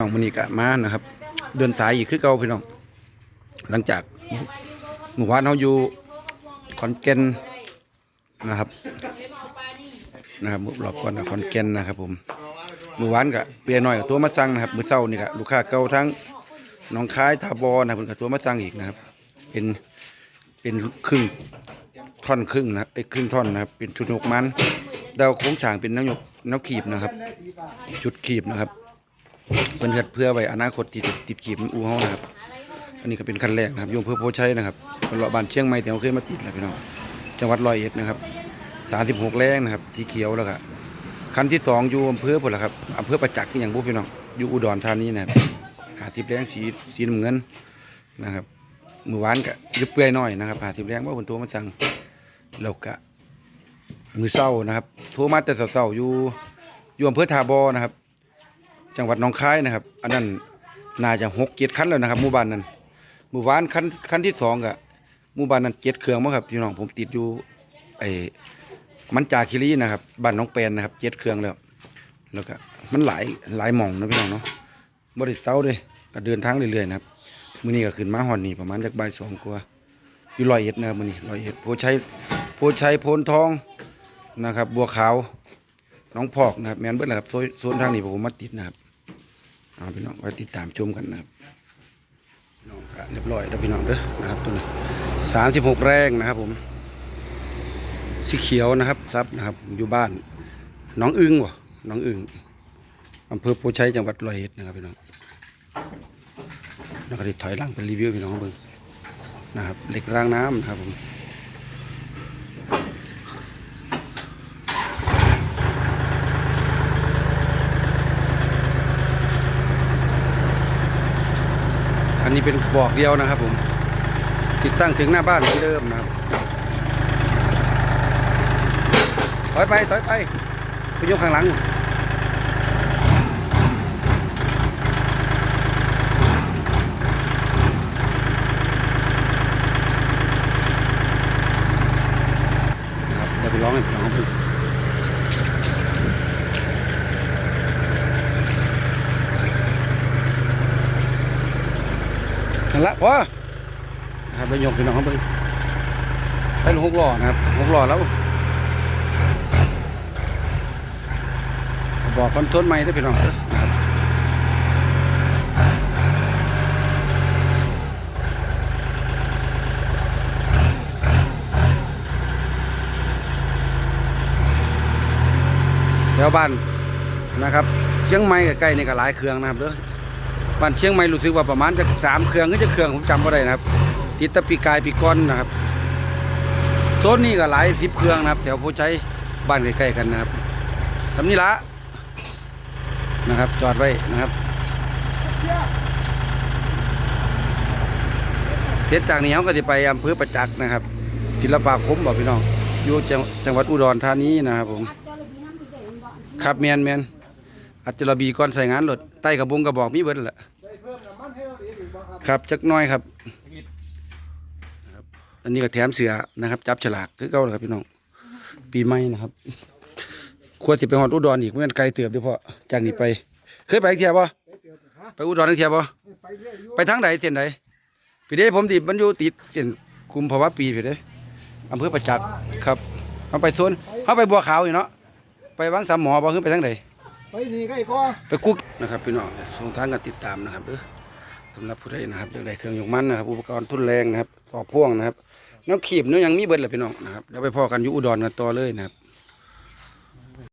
น้องมณีกะมานะครับ เดินสายอีกคือเก่าพี่น้อง หลังจากหมู่บ้านเขาอยู่ขอนแก่นนะครับนะครับรอบก่อนนะขอนแก่นนะครับ ผมหมู่บ้านกะเปียน้อยกับตัวมาสั่งนะครับมือเศร้านี่กะลูกค้าเก่าทั้งน้องคายทาบอนะครับเพิ่นกับตัวมาสั่งอีกนะครับ เป็นเป็นครึ่งท่อนครึ่งนะไอ้ครึ่งท่อนนะครับ เป็นชุดหกมันดาวโค้งฉางเป็นน้ำหยกน้ำขีบนะครับ ชุดขีบนะครับ เพิ่นเฮ็ดเพื่อไว้อนาคตที่ติดติดขีบมันอูเฮานะครับ อันนี้ก็เป็นขั้นแรกนะครับโยมเพื่อโพชัยนะครับเป็นเลาะบ้านเชียงใหม่แต่เราเคยมาติดแล้วพี่น้องจังหวัดร้อยเอ็ดนะครับ36แรงนะครับสีเขียวแล้วก็คันที่สองอยู่อำเภอพุ่นละครับอำเภอประจักษ์ที่อย่างบุพี่น้องอยู่อุดรธานีนะครับ50แรงสีสีน้ำเงินนะครับมื้อวานก็อยึบเปื่อยน้อยนะครับ50แรงว่าเพิ่นโทรมาสั่งแล้วก็มื้อเช้านะครับโทรมาแต่เช้าๆอยู่อยู่อำเภอทาบอนะครับ จังหวัดหนองคายนะครับ อันนั้นน่าจะหกเจ็ดคันแล้วนะครับหมู่บ้านนั้นหมู่บ้านคันคันที่สองกะหมู่บ้านนั้นเจ็ดเครื่องมั้งครับพี่น้องผมติดอยู่ไอ้มันจาคิรีนะครับบ้านน้องแปนนะครับเจ็ดเครื่องแล้ว แล้วก็มันหลายหลายหม่องนะพี่น้องเนาะบริษัทเซาเลยก็เดินทางเรื่อยๆนะครับมื้อนี้ก็ขึ้นมาฮอดนี่ประมาณจักบ่ายสองกว่าอยู่รอยเอ็ดนะครับมื้อนี้รอยเอ็ดโพชัยโพชัยโพนทองนะครับ บัวขาวน้องพอกนะครับแมนเบิดแหละครับโซนทางนี้ผมมาติดนะครับ เอาพี่น้องไว้ติดตามชมกันนะครับน้องก็เรียบร้อยแล้วพี่น้องเด้อนะครับตัวนี้สามสิบหกแรงนะครับผม สีเขียวนะครับซับนะครับอยู่บ้านน้องอึ้งวะน้องอึ้งอำเภอโพชัยจังหวัดร้อยเอ็ดนะครับพี่น้องแล้วก็ได้ถอยหลังเป็นรีวิวพี่น้องเบิ่งนะครับเหล็กรางน้ำนะครับผม อันนี้เป็นบอกเดียวนะครับผม ติดตั้งถึงหน้าบ้านเหมือนเดิมนะครับถอยไปถอยไปไปยกข้างหลังนะครับเดี๋ยวไปร้องให้พี่น้องเพิ่งนั่ ละพอนะครับไปยกพี่น้องเขาเพิ่งเป็นหกล้อนะครับหกล้อแล้วบอกคอนโทรลใหม่ได้พี่น้องนะครับแถวบ้านนะครับเชียงใหม่ใกล้ๆนี่ก็หลายเครื่องนะครับเด้อ บ้านเชียงใหม่รู้สึกว่าประมาณจะสามเครื่องก็จะเครื่องผมจำไม่ได้นะครับติดตะปีกายปีก้อนนะครับโซนนี้ก็หลายสิบเครื่องนะครับแถวผู้ใช้บ้านใกล้ๆกันนะครับทำนี้ละนะครับ จอดไว้นะครับเสร็จจากนี้เขาก็จะไปอำเภอประจักษ์นะครับศิลปาคมบอกพี่น้องอยู่จังหวัดอุดรธานีนะครับผมครับแมนแมน อัจจระบีก่อนใส่งานรถใต้กระบงกระบอกมีเบิดแหละได้เพิ่มน้ำมันให้เราดีหรือเปล่าครับครับจักหน้อยครับครับ อันนี้ก็แถมเสือนะครับ จับฉลากคือเก่าเลยครับพี่น้อง ปีใหม่นะครับ ควรสิไปฮอดอุดรอีกเมื่อกันไกลเติบเด้วยพ่อจากนี้ไป เคยไปเที่ยวป่ะได้เติมฮะไปอุดรทั้งเที่ยวป่ะไปเรื่อยอยู่ไปทางไหนเส้นไหนพี่เด้ผมติดมันอยู่ติดเส้นคุมภาวะปีพี่เด้อำเภอประจักษ์ครับเอาไปโซนเอาไปบัวขาวอยู่เนาะไปวังสามหมอบ่ขึ้นไปทางไหน ไปนี่ก็ไอ้ก้อไปกุ๊กนะครับพี่น้องส่งทางกันติดตามนะครับเออสำหรับผู้ใดนะครับอยางไดเครื่องยกมันนะครับ อุปกรณ์ทุนแรงนะครับต่อพ่วงนะครับน้ำขีบน้องยังมีเบิดแหละพี่น้องนะครับเดี๋ยวไปพอกันอยู่อุดรกันต่อเลยนะครับ